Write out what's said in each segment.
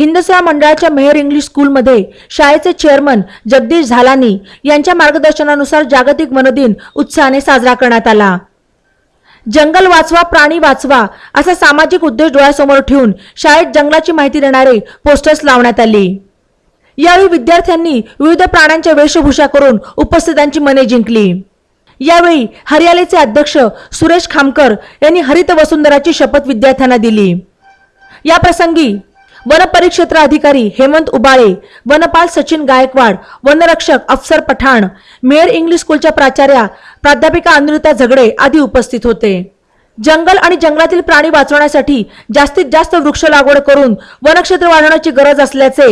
हिंदसरा मंडळाच्या मेहर इंग्लिश स्कूलमध्ये शाळेचे चेअरमन जगदीश झालानी यांच्या मार्गदर्शनानुसार जागतिक वनदिन उत्साहाने साजरा करण्यात आला. जंगल वाचवा प्राणी वाचवा असा सामाजिक उद्देश डोळ्यासमोर ठेवून शाळेत जंगलाची माहिती देणारे पोस्टर्स लावण्यात आली. यावेळी विद्यार्थ्यांनी विविध प्राण्यांच्या वेशभूषा करून उपस्थितांची मने जिंकली. यावेळी हरियालीचे अध्यक्ष सुरेश खामकर यांनी हरित वसुंधराची शपथ विद्यार्थ्यांना दिली. या प्रसंगी वन परिक्षेत्र अधिकारी हेमंत उबाळे वनपाल सचिन गायकवाड वनरक्षक अफसर पठाण मेयर इंग्लिश स्कूलच्या प्राचार्या प्राध्यापिका अनुरिता झगडे आदी उपस्थित होते. जंगल आणि जंगलातील प्राणी वाचवण्यासाठी जास्तीत जास्त वृक्ष लागवड करून वनक्षेत्र वाढवण्याची गरज असल्याचे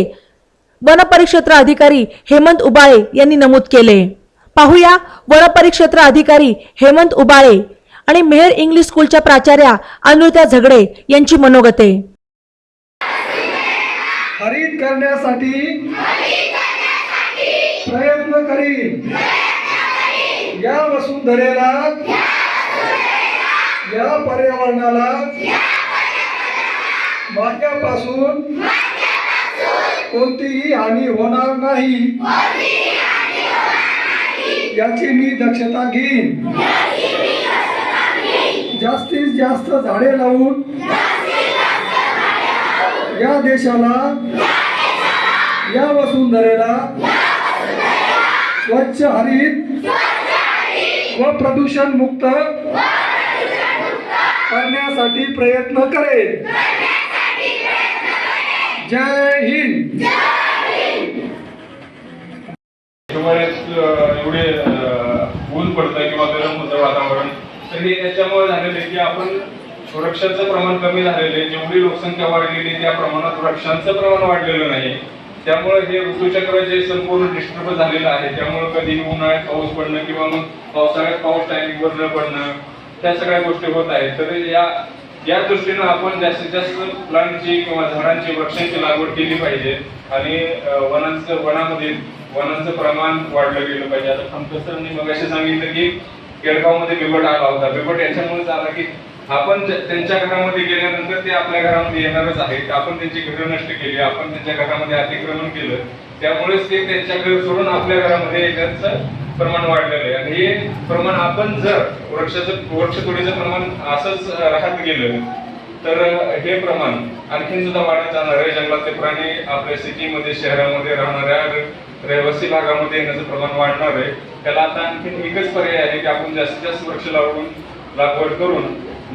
वन परिक्षेत्र अधिकारी हेमंत उबाळे यांनी नमूद केले. पाहूया वन परिक्षेत्र अधिकारी हेमंत उबाळे आणि मेहर इंग्लिश स्कूलच्या प्राचार्या अनुरिता झगडे यांची मनोगते. हरित करण्यासाठी प्रयत्न करीन. या वसुंधरेला या पर्यावरणाला माझ्यापासून कोणतीही हानी होणार नाही. याची मी दक्षता घेईन. जास्तीत जास्त झाडे लावून या देशाला या वसुंधरेला स्वच्छ हरित व प्रदूषण मुक्त करण्यासाठी प्रयत्न करेल जय हिंद. एवढे ऊन पडतं किंवा गरम होतं वातावरण तर हे झालेलं आहे की आपण वृक्षाचं प्रमाण कमी झालेलं आहे. जेवढी लोकसंख्या वाढलेली त्या प्रमाणात वृक्षांचं प्रमाण वाढलेलं नाही त्यामुळे हे ऋतुचक्र जे संपूर्ण डिस्टर्ब झालेलं आहे त्यामुळे कधी उन्हाळ्यात पाऊस पडणं किंवा मग पावसाळ्यात पाऊस टायमिंगवर न पडणं त्या सगळ्या गोष्टी होत आहेत. तर या या दृष्टीनं आपण जास्तीत जास्त प्लांटची किंवा झाडांची वृक्षांची लागवड केली पाहिजे. आणि वनांचं वनामध्ये वनांचं प्रमाण वाढलं गेलं पाहिजे. आता मी मग सांगितलं की केळगावमध्ये बिबट आला होता. बिबट याच्यामुळेच आला की आपण त्यांच्या घरामध्ये गेल्यानंतर ते आपल्या घरामध्ये येणारच आहेत. आपण त्यांची घरं नष्ट केली आपण त्यांच्या घरामध्ये अतिक्रमण केलं त्यामुळेच ते त्यांच्या घर सोडून आपल्या घरामध्ये येण्याचं प्रमाण वाढलेलं आहे. आणि हे प्रमाण आपण जर वृक्षाचं वृक्षतोडीचं प्रमाण असंच राहत गेलं तर हे प्रमाण आणखीन सुद्धा वाढत जाणार आहे. जंगलातले प्राणी आपल्या सिटीमध्ये शहरामध्ये राहणाऱ्या रहिवासी भागामध्ये येण्याचं प्रमाण वाढणार आहे. त्याला आता आणखीन एकच पर्याय आहे की आपण जास्तीत जास्त वृक्ष लावून लागवड करून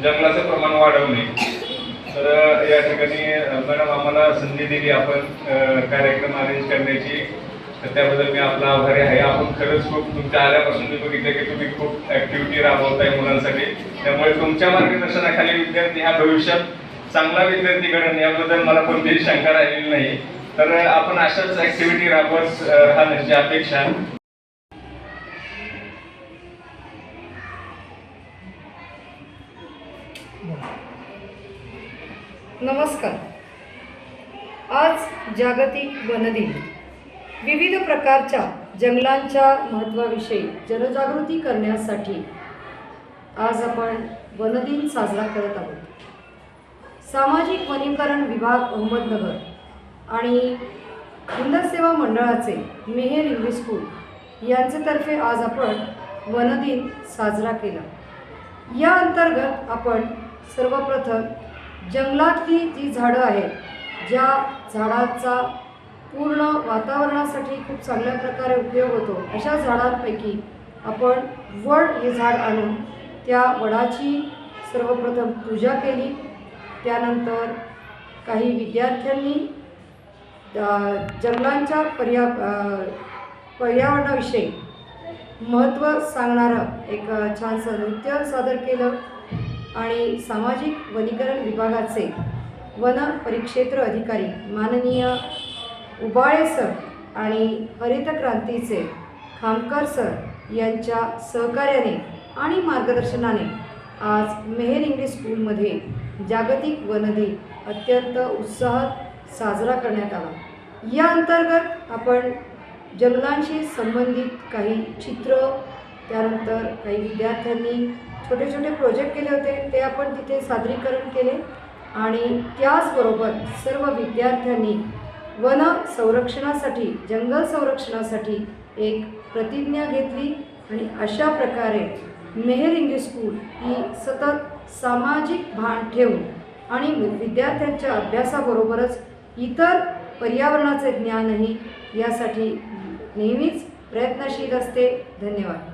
जंगलाचं प्रमाण वाढवणे. तर या ठिकाणी मॅडम आम्हाला संधी दिली आपण कार्यक्रम अरेंज करण्याची. तर त्याबद्दल मी आपला आभारी आहे. आपण खरंच खूप तुमच्या आल्यापासून मी बघितलं की तुम्ही खूप ऍक्टिव्हिटी राबवताय मुलांसाठी. त्यामुळे तुमच्या मार्गदर्शनाखाली विद्यार्थी हा भविष्यात चांगला विद्यार्थी घडण याबद्दल मला कोणतीही शंका राहिलेली नाही. तर आपण अशाच ऍक्टिव्हिटी राबवत राहण्याची अपेक्षा नमस्कार. आज जागतिक वनदिन. विविध प्रकारच्या जंगलांच्या महत्त्वाविषयी जनजागृती करण्यासाठी आज आपण वनदिन साजरा करत आहोत. सामाजिक वनीकरण विभाग अहमदनगर आणि सेवा मंडळाचे मेहेर इंग्लिश स्कूल यांच्यातर्फे आज आपण वनदिन साजरा केला. या अंतर्गत आपण सर्वप्रथम जंगलातली जी झाडं आहेत ज्या झाडाचा पूर्ण वातावरणासाठी खूप चांगल्या प्रकारे उपयोग होतो अशा झाडांपैकी आपण वड हे झाड आणून त्या वडाची सर्वप्रथम पूजा केली. त्यानंतर काही विद्यार्थ्यांनी जंगलांच्या पर्या पर्यावरणाविषयी महत्त्व सांगणारं एक छानसं नृत्य सादर केलं. आणि सामाजिक वनीकरण विभागाचे वन परिक्षेत्र अधिकारी माननीय उबाळे सर आणि हरित क्रांतीचे खामकर सर यांच्या सहकार्याने आणि मार्गदर्शनाने आज मेहर इंग्लिश स्कूलमध्ये जागतिक वन दिन अत्यंत उत्साहात साजरा करण्यात आला. या अंतर्गत आपण जंगलांशी संबंधित काही चित्र त्यानंतर काही विद्यार्थ्यांनी छोटे छोटे प्रोजेक्ट केले होते ते आपण तिथे सादरीकरण केले. आणि त्याचबरोबर सर्व विद्यार्थ्यांनी वन संरक्षणासाठी जंगल संरक्षणासाठी एक प्रतिज्ञा घेतली. आणि अशा प्रकारे मेहर इंग्लिश स्कूल ही सतत सामाजिक भान ठेवून आणि विद्यार्थ्यांच्या अभ्यासाबरोबरच इतर पर्यावरणाचे ज्ञानही यासाठी नेहमीच प्रयत्नशील असते. धन्यवाद.